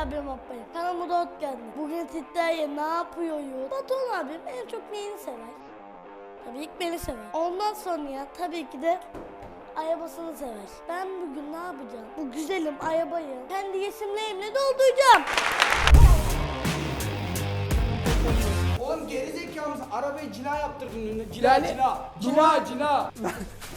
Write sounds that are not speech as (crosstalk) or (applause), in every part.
abim ablayım. Kanalıma hoş geldin. Bugün sizlerle ne yapıyoruz? Batuhan abim en çok neyini sever? Tabii ki beni sever. Ondan sonra tabii ki de arabasını sever. Ben bugün ne yapacağım? Bu güzelim arabayı kendi resimlerimle dolduracağım. Oğlum gerizekalı mısın? Arabayı cila yaptırdın önüne. Cila Yani- cila. Cila cila. (laughs)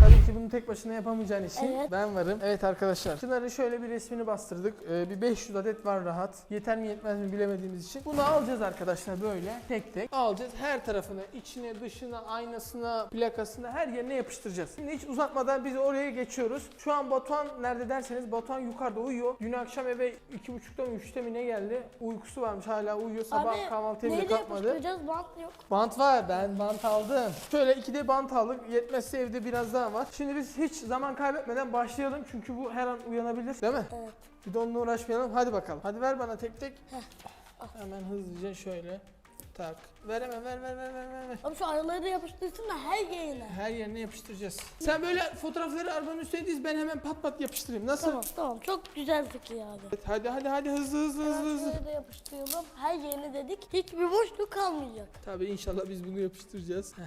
Tabii ki bunu tek başına yapamayacağın için Evet. ben varım. Evet arkadaşlar. Çınar'ın şöyle bir resmini bastırdık. Ee, bir 500 adet var rahat. Yeter mi yetmez mi bilemediğimiz için. Bunu alacağız arkadaşlar böyle tek tek. Alacağız her tarafına, içine, dışına, aynasına, plakasına her yerine yapıştıracağız. Şimdi hiç uzatmadan biz oraya geçiyoruz. Şu an Batuhan nerede derseniz Batuhan yukarıda uyuyor. Dün akşam eve 2.30'da mı 3'te mi ne geldi? Uykusu varmış hala uyuyor. Sabah Abi kahvaltıya bile neyle kalkmadı. yapıştıracağız? Bant yok. Bant var ben bant aldım. Şöyle iki de bant aldık. Yetmezse evde biraz daha var. Şimdi biz hiç zaman kaybetmeden başlayalım. Çünkü bu her an uyanabilir. Değil mi? Evet. Bir de onunla uğraşmayalım. Hadi bakalım. Hadi ver bana tek tek. Hemen hızlıca şöyle. Tak. Ver hemen ver ver ver ver ver. Abi şu araları da yapıştırsın da her yerine. Her yerine yapıştıracağız. Sen böyle fotoğrafları arabanın üstüne diz ben hemen pat pat yapıştırayım. Nasıl? Tamam tamam çok güzel fikir abi. Evet, hadi hadi hadi hızlı hızlı hızlı hızlı. şuraya da yapıştıralım. Her yerine dedik. Hiçbir boşluk kalmayacak. Tabii inşallah biz bunu yapıştıracağız. Heh,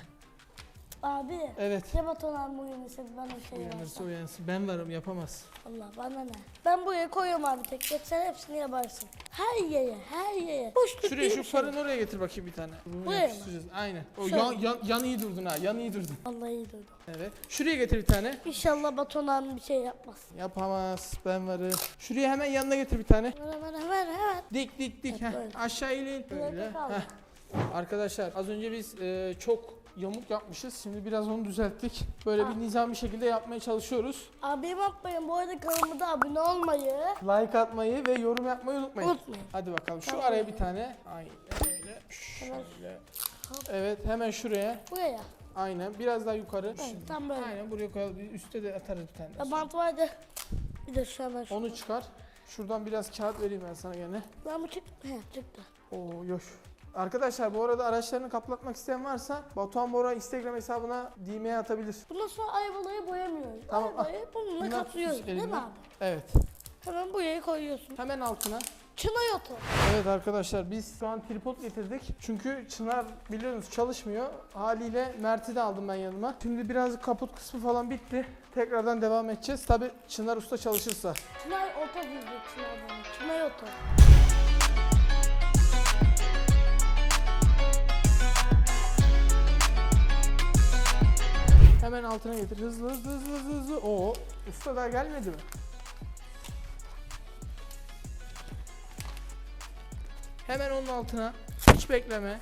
Abi. Evet. Ya Batuhan abi uyanırsa ben o şey Uyanırsa uyansın. Ben varım yapamaz. Allah bana ne. Ben buraya koyuyorum abi tek tek sen hepsini yaparsın. Her yere her yere. Boşluk Şuraya diye şu bir şey. farını oraya getir bakayım bir tane. Bunu Buraya mı? yapıştıracağız. Aynen. O Şöyle. yan, yan, yan iyi durdun ha. Yan iyi durdun. Allah iyi durdu. Evet. Şuraya getir bir tane. İnşallah Batuhan abi bir şey yapmaz. Yapamaz. Ben varım. Şuraya hemen yanına getir bir tane. Hemen hemen hemen hemen. Dik dik dik. Heh. böyle. Aşağı eğil. Böyle. Böyle kaldı. Heh. Arkadaşlar az önce biz e, çok yamuk yapmışız. Şimdi biraz onu düzelttik. Böyle bir nizami şekilde yapmaya çalışıyoruz. Abim atmayın bu arada kanalıma da abone olmayı Like atmayı ve yorum yapmayı unutmayın. unutmayın. Hadi bakalım şu Tamam. araya bir tane. Aynen öyle. Şöyle. Evet hemen şuraya. buraya. Aynen biraz daha yukarı. Evet, tam böyle. Aynen buraya koyalım. Bir Üste de atarız bir tane. daha Ya sonra. bant vardı. Bir de şu hemen şu. Onu çıkar. Şuradan biraz kağıt vereyim ben sana gene. Ben bu çıktı. He çıktı. Oo yoş. Arkadaşlar bu arada araçlarını kaplatmak isteyen varsa Batuhan Bora Instagram hesabına DM'ye atabilir. Bundan sonra arabaları boyamıyoruz. Tamam, ah. Arabayı bununla Bunlar kaplıyoruz değil mi abi? Evet. Hemen buraya koyuyorsun. Hemen altına. Çınar otu. Evet arkadaşlar biz şu an tripod getirdik. Çünkü Çınar biliyorsunuz çalışmıyor. Haliyle Mert'i de aldım ben yanıma. Şimdi biraz kaput kısmı falan bitti. Tekrardan devam edeceğiz. Tabi Çınar usta çalışırsa. Çınar otu diyecek Çınar bana. Çınar otu. Hemen altına getir. Hızlı hızlı hızlı hızlı hızlı. Oo usta daha gelmedi mi? Hemen onun altına. Hiç bekleme.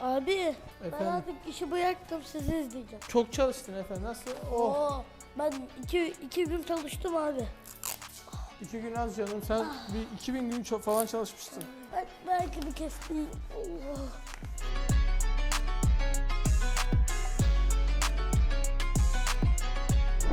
Abi ben Efendim. artık işi bıraktım sizi izleyeceğim. Çok çalıştın efendim. Nasıl? Oh. Oo, ben iki, iki gün çalıştım abi. İki gün az canım. Sen bir 2000 gün çok falan çalışmıştın. Ben, belki bir değil. Allah.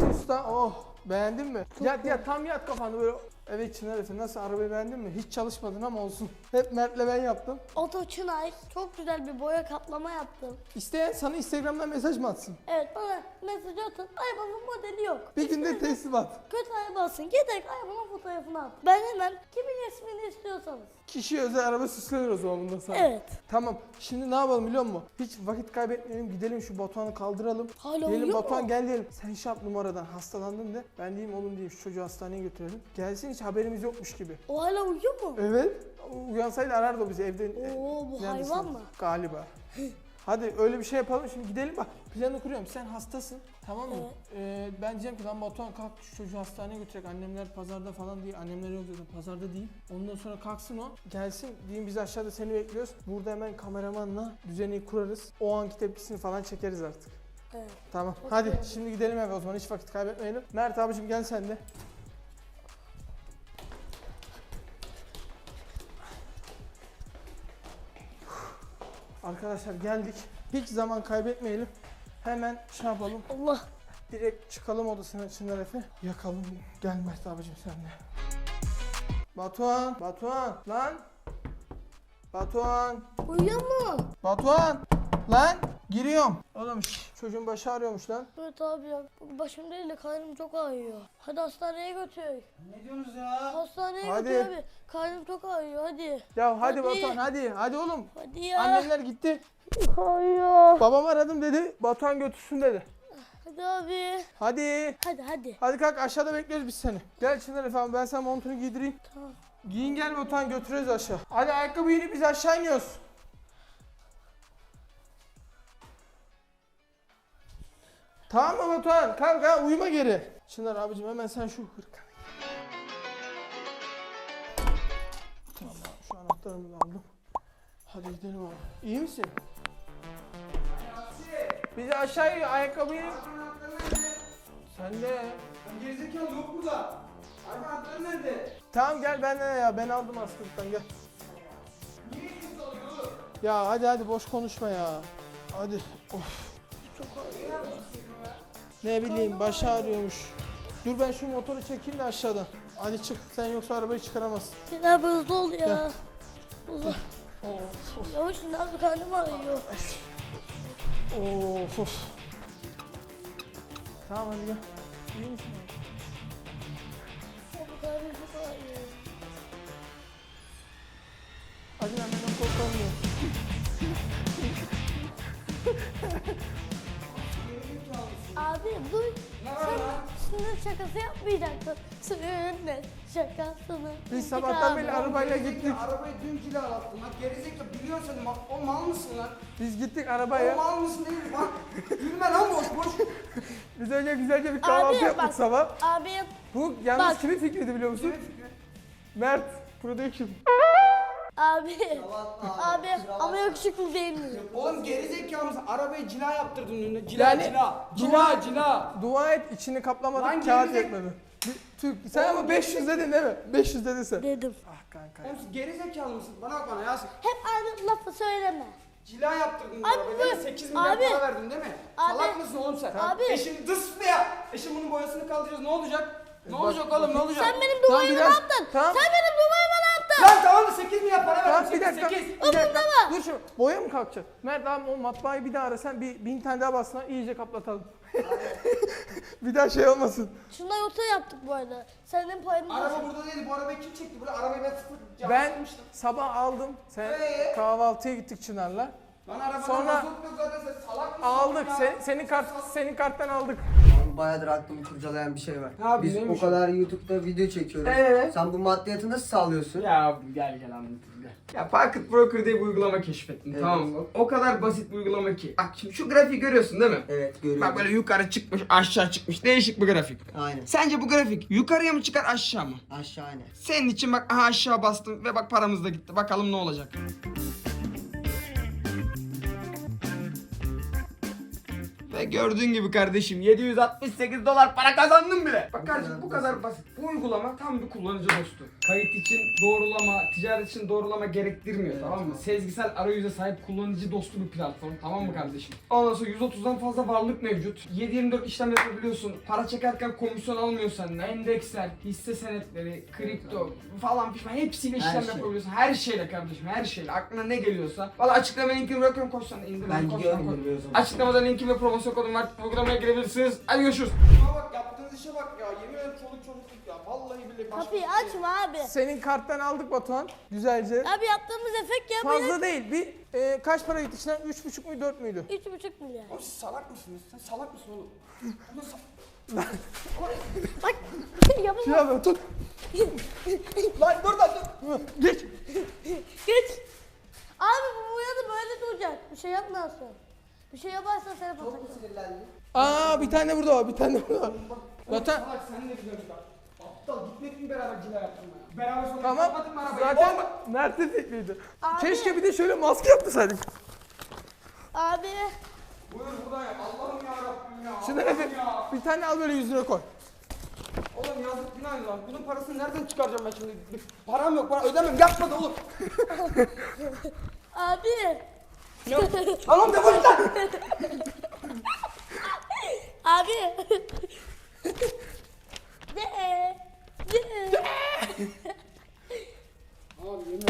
Usta oh beğendin mi? yat yat tam yat kafanı böyle. Evet Çınar Efe nasıl arabayı beğendin mi? Hiç çalışmadın ama olsun. Hep Mert'le ben yaptım. Oto Çınar çok güzel bir boya kaplama yaptım. İsteyen sana Instagram'dan mesaj mı atsın? Evet bana mesaj atın. Arabanın modeli yok. Bir günde teslimat. Kötü araba. Yeter ki arabanın fotoğrafını at. Ben hemen kimin resmini istiyorsanız. Kişi özel araba süslenir o zaman bundan sonra. Evet. Tamam. Şimdi ne yapalım biliyor musun? Hiç vakit kaybetmeyelim. Gidelim şu Batuhan'ı kaldıralım. Hala Diyelim uyuyor Batuhan mu? gel diyelim. Sen şey yap numaradan hastalandın de. Ben diyeyim oğlum diyeyim şu çocuğu hastaneye götürelim. Gelsin hiç haberimiz yokmuş gibi. O hala uyuyor mu? Evet. Uyansaydı arardı o bizi evde. Oo bu Neredesin? hayvan mı? Galiba. Hadi öyle bir şey yapalım şimdi gidelim bak planı kuruyorum sen hastasın tamam mı? Evet. Ee, ben diyeceğim ki lan Batuhan kalk şu çocuğu hastaneye götürecek annemler pazarda falan değil annemler yok dedim pazarda değil. Ondan sonra kalksın o gelsin diyeyim biz aşağıda seni bekliyoruz. Burada hemen kameramanla düzeni kurarız. O anki tepkisini falan çekeriz artık. Evet. Tamam hadi şimdi gidelim eve o zaman hiç vakit kaybetmeyelim. Mert abicim gel sen de. Arkadaşlar geldik. Hiç zaman kaybetmeyelim. Hemen şey yapalım. Allah. Direkt çıkalım odasına Çınar Efe. Yakalım. Gel Mert abicim sen de. Batuhan. Batuhan. Lan. Batuhan. Uyuyor mu? Batuhan. Lan. Giriyorum. Oğlum şş, çocuğun başı ağrıyormuş lan. Evet abi ya. Bu Başım değil de karnım çok ağrıyor. Hadi hastaneye götür. Ne diyorsunuz ya? Hastaneye Hadi. götür abi. Karnım çok ağrıyor hadi. Ya hadi, Hadi. Batuhan hadi. Hadi oğlum. Hadi ya. Annemler gitti. Ağrıyor. Babam aradım dedi. Batuhan götürsün dedi. Hadi abi. Hadi. Hadi hadi. Hadi kalk aşağıda bekliyoruz biz seni. Gel Çınar efendim ben sana montunu giydireyim. Tamam. Giyin gel Batuhan götürüyoruz aşağı. Hadi ayakkabı giyinip biz aşağı iniyoruz. Tamam mı Batuhan? Kalk ha uyuma geri. Çınar abicim hemen sen şu hırkanı. Tamam abi şu anahtarımı da aldım. Hadi gidelim abi. İyi misin? Bizi aşağıya ayakkabıyı... Sen de. Lan Gerizekalı yok burada. Araba anahtarı nerede? Tamam gel ben de ya ben aldım askılıktan gel. Ya hadi hadi boş konuşma ya. Hadi. Of. Ne bileyim baş ağrıyormuş. Dur ben şu motoru çekeyim de aşağıdan. Hadi çık sen yoksa arabayı çıkaramazsın. Gel abi hızlı ol ya. Hızlı. Of of Yavaş şimdi abi karnım ağrıyor. of. of. Tamam hadi gel. İyi misin? Dur. Sen sınır şakası yapmayacaktın. Sınır şakasını. Biz sabahtan beri arabayla gittik. Arabayı dün cilalattın lan. Gerizekalı biliyorsun sen o mal mısın lan? Biz gittik O arabaya. mal mısın değil mi? Lan gülme lan boş boş. (laughs) Biz önce güzelce bir kahvaltı Abi yaptık bak. sabah. Abi Bu yalnız Bak. kimin fikriydi biliyor musun? Kimin fikri? Mert Production. Abi. abi ama yakışıklı değil mi? Oğlum gerizekalı mısın? Arabayı cila yaptırdın önüne. Cila Yani- cila. Cila cila. Dua et içini kaplamadık Lan kağıt gerizek- yetmedi. Bir, Türk, sen ama 500 dedin değil mi? 500 dedin sen. Dedim. Ah kanka. Oğlum siz gerizekalı mısın? Bana bak bana Yasin. Hep aynı lafı söyleme. Cila yaptırdın Abi arabayı. bu- mi? 8 milyar abi. para verdin değil mi? Abi. Salak mısın oğlum sen? Abi. Eşin dıs ya. Eşin bunun boyasını kaldıracağız ne olacak? Ne olacak oğlum ne olacak? Sen benim Tamam, ne biraz- yaptın? tamam. Sen benim? Lan tamam da 8 milyar para Tamam verdim. bir dakika. 8. Bir dakika. Dur şu boya mı kalkacak? Mert abi o matbaayı bir daha arasan bir bin tane daha bassana iyice kaplatalım. (laughs) bir daha şey olmasın. Şundan yoksa yaptık bu arada. Senin payını Araba burada değildi. Bu arabayı kim çekti? Böyle arabayı ben sıfır Ben yaptırmıştım. sabah aldım. Sen Ee? kahvaltıya gittik Çınar'la. Lan arabadan Sonra- mazot yok zaten sen salak mısın? Aldık. ya? Sen, senin kart senin karttan aldık. Abi Bayağıdır aklımı kurcalayan bir şey var. Yapayım, Biz neymiş o kadar YouTube'da video çekiyoruz. Ee? Sen bu maddiyatı nasıl sağlıyorsun? Ya gel gel anlatayım gel. Ya Pocket Broker diye bir uygulama keşfettim Evet. tamam mı? O kadar basit bir uygulama ki. Bak şimdi şu grafiği görüyorsun değil mi? Evet görüyorum. Bak böyle yukarı çıkmış aşağı çıkmış değişik bir grafik. Aynen. Sence bu grafik yukarıya mı çıkar aşağı mı? Aşağı iner. Senin için bak aha aşağı bastım ve bak paramız da gitti. Bakalım ne olacak. Ve gördüğün gibi kardeşim 768 dolar para kazandım bile. Bak kardeşim bu kadar basit. Bu uygulama tam bir kullanıcı dostu. Kayıt için doğrulama, ticaret için doğrulama gerektirmiyor tamam mı? Sezgisel arayüze sahip kullanıcı dostu bir platform tamam mı kardeşim? Ondan sonra 130'dan fazla varlık mevcut. 7-24 işlem yapabiliyorsun. Para çekerken komisyon almıyorsan endeksel, hisse senetleri, kripto falan pişman hepsiyle işlem Her şey. yapabiliyorsun. Her şeyle kardeşim her şeyle. Aklına ne geliyorsa. Valla açıklama linkini bırakıyorum koş sen de indir. Ben gidiyorum. Açıklamada linkim ve promosyon kodum var. Uygulamaya girebilirsiniz. Hadi görüşürüz. bak yaptığınız işe bak ya. Yemin ederim çoluk çocukluk ya. Vallahi billahi Kapıyı açma abi. Senin karttan aldık Batuhan. Güzelce. Abi yaptığımız efekt yapmayın. Fazla değil. Bir e, kaç para gitti içinden? 3,5 mu 4 müydü? Üç buçuk milyar. Oğlum siz salak mısınız? Sen salak mısın oğlum? (laughs) Ulan sa- Bak yapma. Şey yapma tut. Lan dur lan dur. Geç. Geç. Abi bu boyadı böyle duracak. Bir şey yapmazsın. Bir şey yaparsan seni patlatır. Aa bir tane burada var. Bir tane burada var. Batuhan Salak sen ne biliyorsun bak. Aptal gitmedik mi beraber cila yaptın ya? Beraber sonra tamam. kapatın mı arabayı? Zaten Oğlum, Mert'in fikriydi. Abi. Keşke bir de şöyle maske yaptısaydık. Abi. Buyur buradan ya. Allah'ım ya Rabbim ya. Şimdi Allah'ım Efe ya. bir tane al böyle yüzüne koy. Oğlum yazık günah lan. Bunun parasını nereden çıkaracağım ben şimdi? Param yok para ödemem. Yapma da oğlum. Abi. (laughs) Tamam defol git lan. Abi. (laughs) De. De. Abi yemin,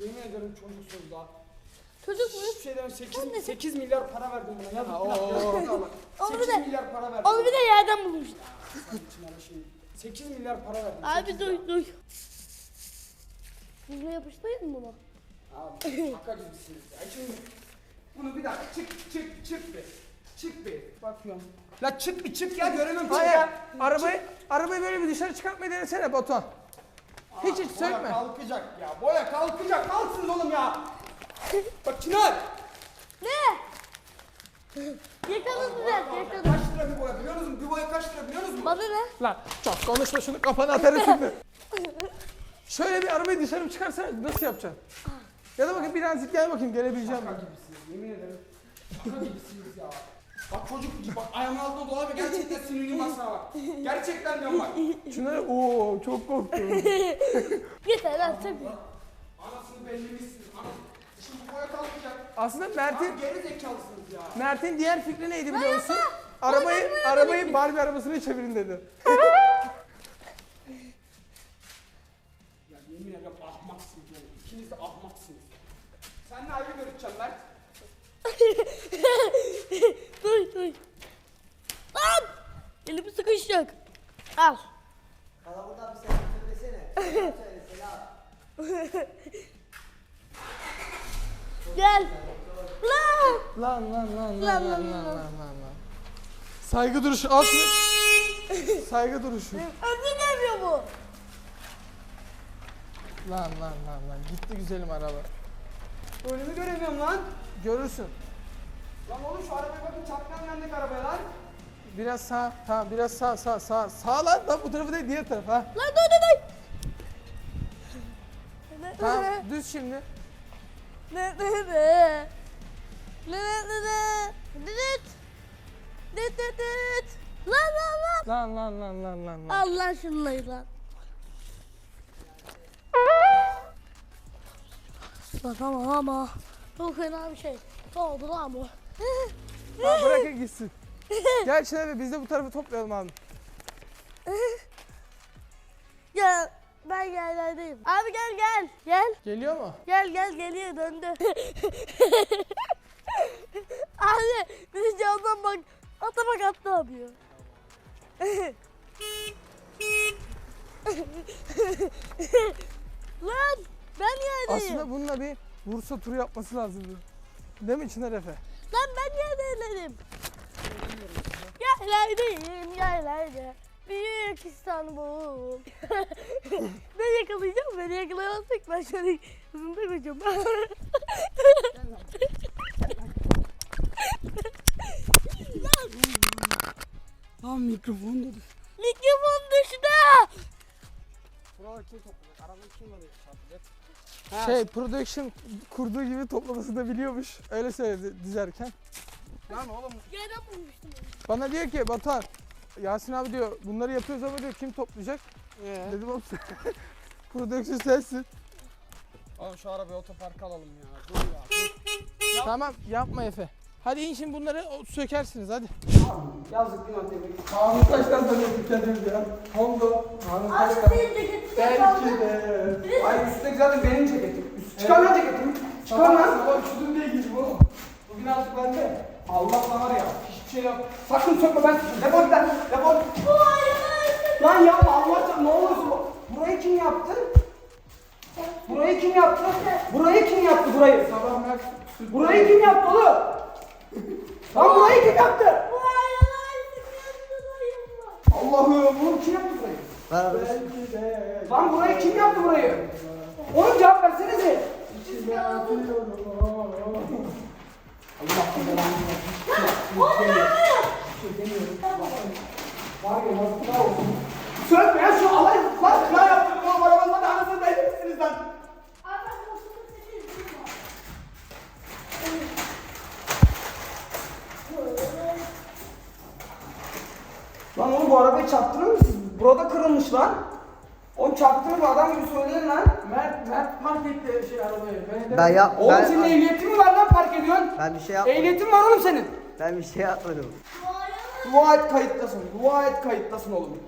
yemin ederim çocuksunuz daha. Çocuk Hiçbir muyuz? şeyden 8, Sen nesin 8 milyar para verdim buna. Yazık Ha, günah, oo. yazık günah bak. Onu bir 8 de- milyar para verdim. Onu bir de yerden bulmuşlar. Şuna şimdi. 8 milyar para verdim. Abi duy duy. Buzuna yapıştırayım mı bunu? Abi şaka gibisiniz ya. Şimdi bunu bir dakika çık çık çık be. Çık be. Bakıyorum. La çık bir çık ya göremem çık Hayır. ya. Arabayı arabayı böyle bir dışarı çıkartmayı denesene Batuhan. Hiç hiç Boya sökme. kalkacak ya. Boya kalkacak. Kalksın oğlum ya. Bak Çınar. Ne? Yakalım düzelt yakalım. Kaç lira bir boya biliyor musun? Bir boya kaç lira biliyor musun? Bana ne? Lan çok konuşma şunu kafana atarım şimdi. (laughs) Şöyle bir arabayı dışarı çıkarsana nasıl yapacaksın? Ya da bakın birazcık gel bakayım gelebileceğim mi? Şaka gibisiniz yemin ederim. Şaka gibisiniz ya. Bak çocuk gibi bak ayağımın altında dolar ve gerçekten sinirim basına bak. Gerçekten diyorum bak. Şunları ooo çok korktum. (laughs) Yeter lan tabii. Anasını bellemişsiniz. Anasını. Şimdi bu boya kalkacak. Aslında Mert'in Abi geri zekalısınız ya. Mert'in diğer fikri neydi biliyor musun? Arabayı arabayı Barbie arabasına çevirin dedi. İkiniz de ahmaksınız. Seninle ayrı görüşeceğim Mert. (laughs) duy duy. Lan! Elimi sıkışacak. Al. Bana buradan bir selam söylesene. (laughs) Selam söyle selam. Gel. Lan! Lan lan lan Lan, lan, lan, lan. lan. Saygı duruşu al şunu. (laughs) Saygı duruşu. Ödü demiyor bu. Lan lan lan lan. Gitti güzelim araba. Önümü göremiyorum lan. Görürsün. Lan oğlum şu arabaya bakın çarpkan yandık arabaya lan. Biraz sağ. Tamam biraz sağ sağ sağ. Sağ lan. Lan bu tarafı değil diğer taraf ha. Lan dur dur dur. Tamam düz şimdi. Ne ne ne? Ne ne ne ne? Düt. Düt düt düt. Lan lan lan. Lan lan lan lan lan lan. Allah şunlayı lan. Bak ama ama. Çok fena bir şey. Ne oldu lan bu? Ha, bırakın gitsin. Gel Bey biz de bu tarafı toplayalım abi. Gel. Ben yerlerdeyim. Abi gel gel. Gel. Geliyor mu? Gel gel geliyor döndü. (laughs) Abi de camdan bak. Ata bak at ne yapıyor. (laughs) Lan ben yerdeyim. Aslında bununla bir Bursa turu yapması lazımdı. Değil mi Çınar Efe? Lan ben yerdeyim. Yerlerdeyim yerlerde. Büyük İstanbul. (laughs) ben yakalayacağım beni yakalayamazsak ben şöyle hızında koşacağım. Lan mikrofon da Mikrofon düştü. Buralar kim toplayacak? Arabayı kim alıyor? Çarpacak. Şey production kurduğu gibi toplamasını da biliyormuş. Öyle söyledi dizerken. Lan oğlum Yerden bulmuştum onu. Bana diyor ki Batuhan Yasin abi diyor bunları yapıyoruz ama diyor kim toplayacak? Ee? Dedim oğlum (laughs) production sensin. Oğlum şu arabayı otoparka alalım ya. Dur ya. Tamam yapma Efe. Hadi in şimdi bunları sökersiniz hadi. Yazık günah demek. Kanun kaçtan sanıyorduk kendimizi ya? Honda. Senin ceketin Belki de. Ay üstteki zaten benim ceketim. Üst çıkar lan ceketimi. Çıkar lan. Sabah üşüdüm diye giydim oğlum. Bugün artık bende. Allah da var ya. Hiçbir şey yok. Sakın sökme ben. Defol lan. Defol. Bu hayvan. Lan yapma Allah aşkına ne olursun. Burayı kim yaptı? Burayı kim yaptı? Burayı kim yaptı burayı? Sabah bak. Burayı kim yaptı oğlum? Lan burayı kim yaptı? Bu sıkıntı Allah'ım oğlum kim yaptı burayı? Ben. Belki de. Lan burayı kim yaptı burayı? Oğlum cevap versenize. Var ya şu alay lan kına yaptım oğlum arabanın da anasını belli misiniz lan? Lan oğlum bu arabayı çarptırır mı siz? Burada kırılmış lan. Oğlum çarptırır mı adam gibi söyleyin lan. Mert, Mert park etti şey arabayı. Ben, de- Ben yap Oğlum ben, senin ehliyetin mi var lan park ediyorsun? ben bir şey yapmadım. Ehliyetin var oğlum senin. Ben bir şey yapmadım. Dua et kayıttasın. Dua et kayıttasın oğlum.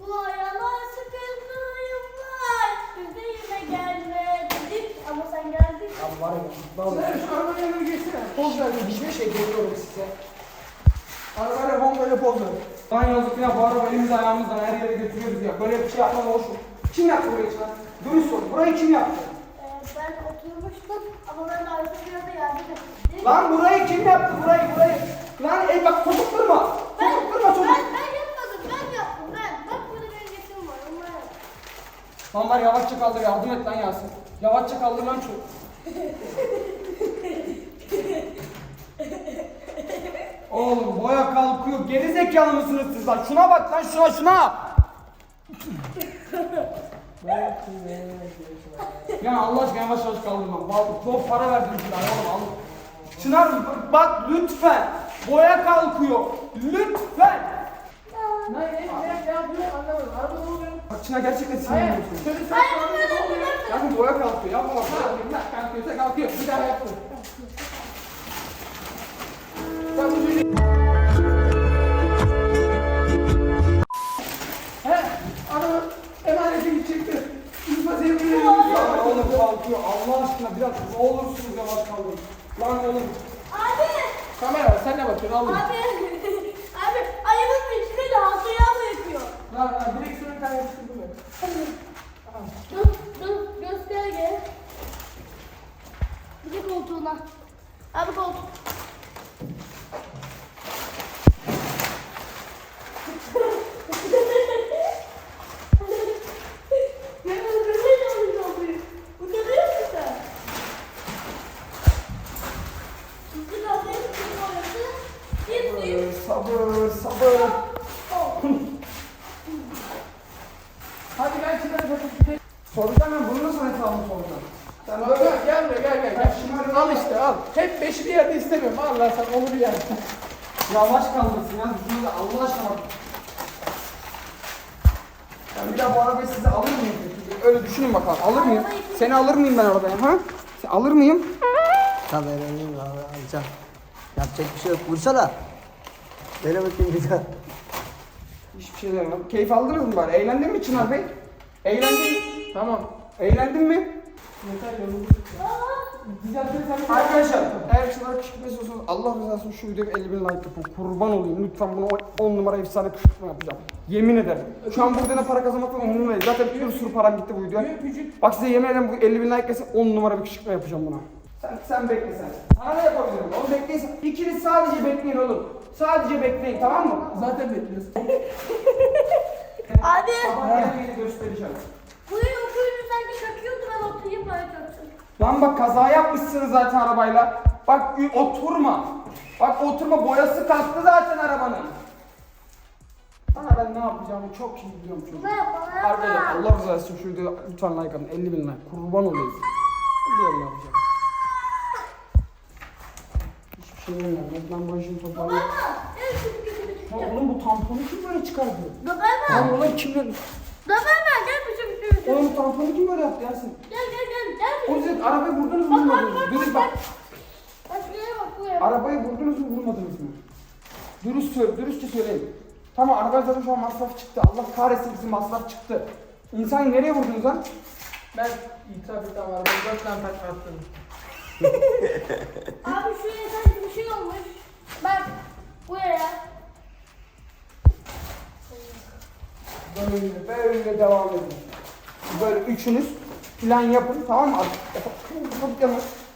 Bu hayvan sıkıntıyım var. Biz de yine gelmedik ama sen geldin. var ya. Vallahi. Çınar şu arabanın yanına geçsene. Poz ver. Hiçbir şey demiyorum size. Arabayla Honda'yla poz ver. Lan yazık ya bu araba elimiz ayağımızdan her yere götürüyoruz ya. Böyle bir şey yapmam hoş. Kim yaptı burayı Çınar? Dürüst ol. Burayı kim yaptı? Ee, ben oturmuştum ama ben de arka planda yardım ettim. Lan burayı kim yaptı? Burayı burayı. Lan ey bak çocuk durma. Ben, Çocuk durma çocuk. ben, ben yapmadım, ben yaptım ben. Bak burada benim resim var, onlar. Lan var yavaşça kaldır yardım et lan Yasin. Yavaşça kaldır lan şu. Oğlum boya kalkıyor. Geri zekalı mısınız siz lan? Şuna bak lan şuna şuna. Ya Allah aşkına yavaş yavaş kaldır lan. Vallahi çok para verdim Çınar oğlum al. Çınar bak lütfen. Boya kalkıyor. Lütfen. Ne, ne, ne, yapıyor anlamadım. Araba oluyor? Bak Çınar gerçekten Hayır. sinirleniyorsun. Hayır, yapma. Bakın boya kalkıyor. Yapma bak. Kalkıyorsa kalkıyor. Bir daha yaptım. Aşkına biraz ne olursunuz yavaş kaldırın. Lan oğlum. Abi, Kamera. Sen ne bakıyorsun? Al bunu. abi, (laughs) abi ayımın içine de altı yağ yapıyor. Lan lan direksiyonu kaybettim bunu. Dur, dur, gösterge. Bir de koltuğuna. Abi koltuk. Ya bu ne çalışıyor? Utanıyor musun sen? Şimdi kafayı tutun orası. Gitsin. Sabır sabır. Hadi ben Çınar'ı bakıp Soracağım ben bunu nasıl hesabını soracağım? Sen Gel böyle gel buraya gel gel gel. Şımarık- Al işte al. Hep beşi bir yerde istemiyorum. Allah sen onu bir yerde. yavaş kaldırsın ya. Şunu da Allah aşkına bak. Ben bir daha bu arabayı size alır mıyım? Öyle düşünün bakalım. Alır mıyım? Seni alır mıyım ben arabaya ha? Sen alır mıyım? Tabii öğreneyim abi alacağım. Yapacak bir şey yok. Vursana. Dene bakayım bir daha. Hiçbir şey demem. Keyif aldınız mı bari? Eğlendin mi Çınar Bey? Eğlendin mi? Tamam. Eğlendin mi? Yeter yorulduk. Arkadaşlar eğer Çınar kışkırtma istiyorsanız Allah rızası için şu videoya 50 bin like yapın. Kurban olayım. Lütfen bunu 10 numara efsane kışkırtma yapacağım. Yemin ederim. Şu an burada da para kazanmaktan umurumda değil. Zaten bir sürü param gitti bu videoya. Bak size yemin ederim bu 50 bin like gelsin 10 numara bir kışkırtma yapacağım buna. Sen, sen bekle sen. Sana ne yapabilirim? Oğlum bekleyin. İkiniz sadece bekleyin oğlum. Sadece bekleyin tamam mı? Zaten bekliyorsun. (laughs) Abi, Sabah geldiğini göstereceğim. burayı okuyunca sanki çakıyordu ben oturayım böyle çaksın. Lan bak kaza yapmışsınız zaten arabayla. Bak oturma. Bak oturma boyası kalktı zaten arabanın. Sana ben ne yapacağımı çok iyi biliyorum çocuk. Ne? Arkadaşlar Allah rızası için şu videoya lütfen like atın 50 bin like kurban olayım. Biliyorum yapacağım. Hiçbir şey demiyorum. Ben başını toparlayayım. Götürün. Ya oğlum bu tamponu kim böyle çıkardı? Ben Lan oğlum kim böyle? Da ben gel bir şey bir şey. Oğlum tamponu kim böyle yaptı Yasin? Gel gel gel gel. O yüzden arabayı vurdunuz mu vurmadınız Dürüst bak. Arabayı vurdunuz mu vurmadınız mı? Dürüst söyle, dürüstçe söyleyin. Tamam araba zaten şu an masraf çıktı. Allah kahretsin bizim masraf çıktı. İnsan nereye vurdunuz lan? Ben itiraf ettim arabayı. Dört tane takla attım. (laughs) Abi şuraya sanki bir şey olmuş. Bak buraya. Böyle böyle devam edin. Böyle üçünüz plan yapın tamam mı? Çok.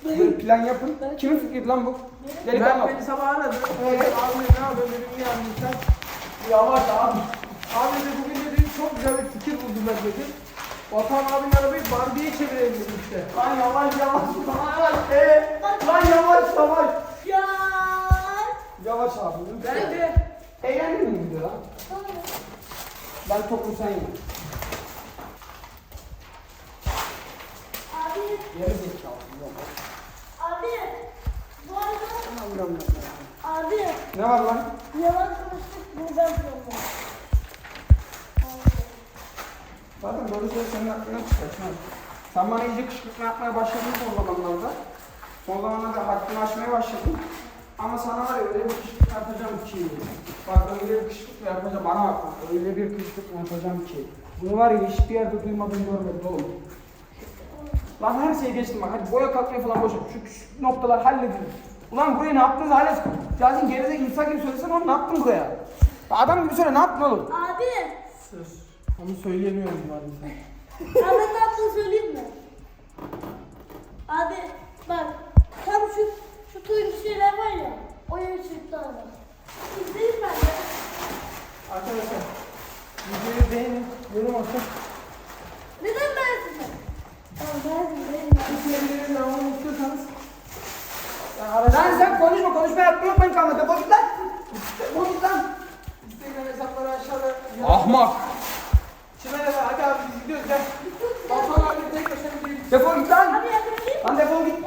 Böyle plan yapın. Kimin fikriydi lan bu? Ben Delikanlı. beni sabah aradı. Evet. Abi ne yapıyorsun yapayım sen? Yavaş abi. Abi dedi bugün dedi çok güzel bir fikir buldum ben dedi. Vatan abinin arabayı Barbie'ye çevirelim dedim işte. Lan yavaş yavaş yavaş. (laughs) Evet. Lan yavaş yavaş. Ya. Yavaş abi. Ben de Eğlendin mi video lan? Ben topu sen ye. Abi, Yarı zekalı. abi. Bu arada abi Ne var lan? yalan konuştuk bunu ben planladım. Zaten böyle şey senin aklına çıkar. Sen bana iyice kışkırtma yapmaya başladın son zamanlarda. Son zamanlarda haddini aşmaya başladın. Ama sana var ya öyle bir kışkırtma yapacağım ki. Bak öyle bir kışkırtma yapacağım bana bak. Öyle bir kışkırtma yapacağım ki. Bunu var ya hiçbir yerde duymadım görmedim oğlum. Lan her şeyi geçtim bak. Hadi boya kalkmaya falan boş ver. Şu, şu noktalar halledin. Ulan burayı ne yaptınız hala? Yasin gerizek insan gibi söylesene oğlum ne yaptın buraya? Adam gibi söyle ne yaptın oğlum? Abi. Sır. Onu söyleyemiyorum ben. Abi ne yaptın söyleyeyim mi? Abi bak tam şu şu tuyun şeyler var ya. O yeri çıktı abi. İzleyin ben de. Arkadaşlar videoyu beğenin, yorum atın. Neden ben size? Tamam ben Türkiye'lilerin devamını istiyorsanız. Yani. Lan sen konuşma konuşma yapma yok ben kanalda. Boş lan. Boş lan. Ahmak. Şimdi hadi abi biz gidiyoruz gel. Patron abi tek başına gidelim. Defol git lan. Lan defol git.